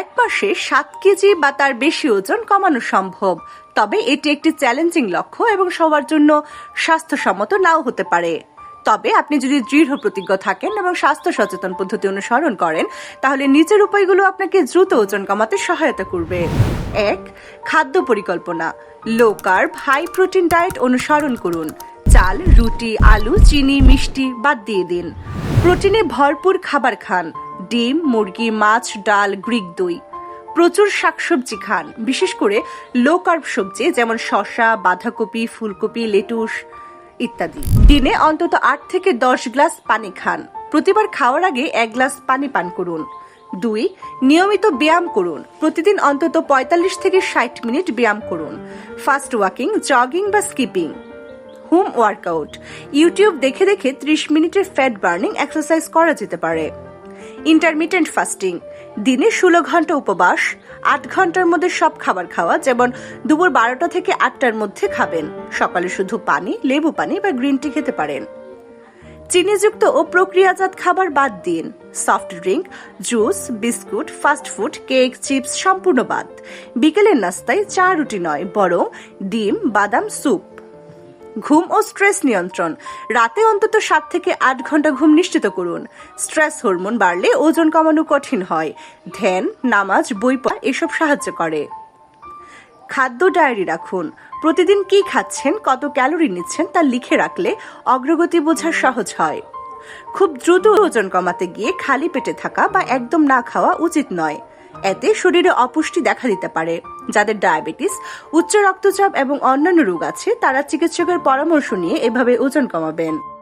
এক মাসে সাত কেজি বা তার বেশি ওজন কমানো সম্ভব। তবে এটি একটি চ্যালেঞ্জিং লক্ষ্য এবং সবার জন্য স্বাস্থ্যসম্মত নাও হতে পারে। তবে আপনি যদি দৃঢ় প্রতিজ্ঞ থাকেন এবং স্বাস্থ্য সচেতন পদ্ধতি অনুসরণ করেন, তাহলে নিচের উপায়গুলো আপনাকে দ্রুত ওজন কমাতে সহায়তা করবে। এক, খাদ্য পরিকল্পনা। Low carb high protein diet অনুসরণ করুন। চাল, রুটি, আলু, চিনি, মিষ্টি বাদ দিয়ে দিন। প্রোটিনে ভরপুর খাবার খান। ডিম, মুরগি, মাছ, ডাল, গ্রিক দই। প্রচুর শাকসবজি খান। বিশেষ করে লো কার্ব সবজি, যেমন শসা, বাঁধাকপি, ফুলকপি, লেটুস ইত্যাদি। দিনে অন্তত আট থেকে দশ গ্লাস পানি খান। প্রতিবার খাওয়ার আগে এক গ্লাস পানি পান করুন। দুই, নিয়মিত ব্যায়াম করুন। প্রতিদিন অন্তত পঁয়তাল্লিশ থেকে ষাট মিনিট ব্যায়াম করুন। ফাস্ট ওয়াকিং, জগিং বা স্কিপিং। Home workout. ইউটিউব দেখে দেখে ত্রিশ মিনিটের ফ্যাট বার্নিং এক্সারসাইজ করা যেতে পারে। Intermittent fasting. দিনে ষোলো ঘণ্টা উপবাস, আট ঘণ্টার মধ্যে সব খাবার খাওয়া, যেমন দুপুর বারোটা থেকে আটটার মধ্যে খাবেন। সকালে শুধু পানি, লেবু পানি বা গ্রিন টি খেতে পারেন। চিনিযুক্ত ও প্রক্রিয়াজাত খাবার বাদ দিন। Soft drink, juice, biscuit, fast food, cake, chips সম্পূর্ণ বাদ। বিকেলের নাস্তায় চা রুটি নয়, বরং ডিম, বাদাম, স্যুপ। ঘুম ও স্ট্রেস নিয়ন্ত্রণ। রাতে অন্তত সাত থেকে আট ঘণ্টা ঘুম নিশ্চিত করুন। স্ট্রেস হরমোন বাড়লে ওজন কমানো কঠিন হয়। ধ্যান, নামাজ, বই পড়া এসব সাহায্য করে। খাদ্য ডায়েরি রাখুন। প্রতিদিন কি খাচ্ছেন, কত ক্যালোরি নিচ্ছেন তা লিখে রাখলে অগ্রগতি বোঝা সহজ হয়। খুব দ্রুত ওজন কমাতে গিয়ে খালি পেটে থাকা বা একদম না খাওয়া উচিত নয়। এতে শরীরে অপুষ্টি দেখা দিতে পারে। যাদের ডায়াবেটিস, উচ্চ রক্তচাপ এবং অন্যান্য রোগ আছে, তারা চিকিৎসকের পরামর্শ নিয়ে এভাবে ওজন কমাবেন।